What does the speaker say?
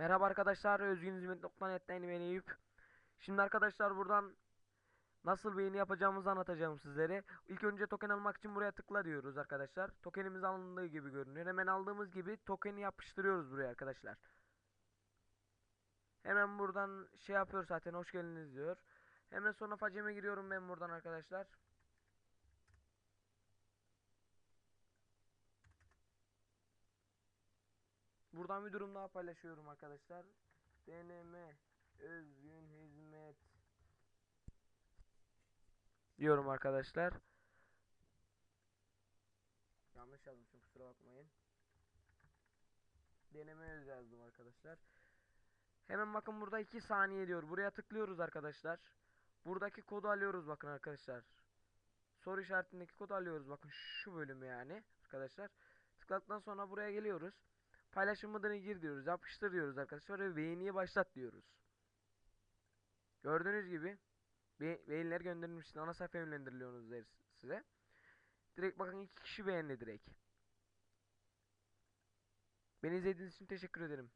Merhaba arkadaşlar, Özgün Hizmet.net'ten ben Eyüp. Şimdi arkadaşlar buradan nasıl beğeni yapacağımızı anlatacağım sizlere. İlk önce token almak için buraya tıkla diyoruz arkadaşlar. Tokenimiz alındığı gibi görünüyor. Hemen aldığımız gibi tokeni yapıştırıyoruz buraya arkadaşlar. Hemen buradan şey yapıyor zaten hoş geldiniz diyor. Hemen sonra faceme giriyorum ben buradan arkadaşlar. Buradan bir durum daha paylaşıyorum arkadaşlar. Deneme özgün hizmet diyorum arkadaşlar. Yanlış yazmışım kusura bakmayın. Deneme öz yazdım arkadaşlar. Hemen bakın burada 2 saniye diyor. Buraya tıklıyoruz arkadaşlar. Buradaki kodu alıyoruz bakın arkadaşlar. Soru işaretindeki kodu alıyoruz bakın şu bölüm yani arkadaşlar. Tıkladıktan sonra buraya geliyoruz. Paylaşım adını gir diyoruz. Yapıştır diyoruz arkadaşlar ve beğeniye başlat diyoruz. Gördüğünüz gibi be beğeniler gönderilmiş. Ana sayfa yönlendiriliyorsunuz size. Direkt bakın iki kişi beğendi direkt. Beni izlediğiniz için teşekkür ederim.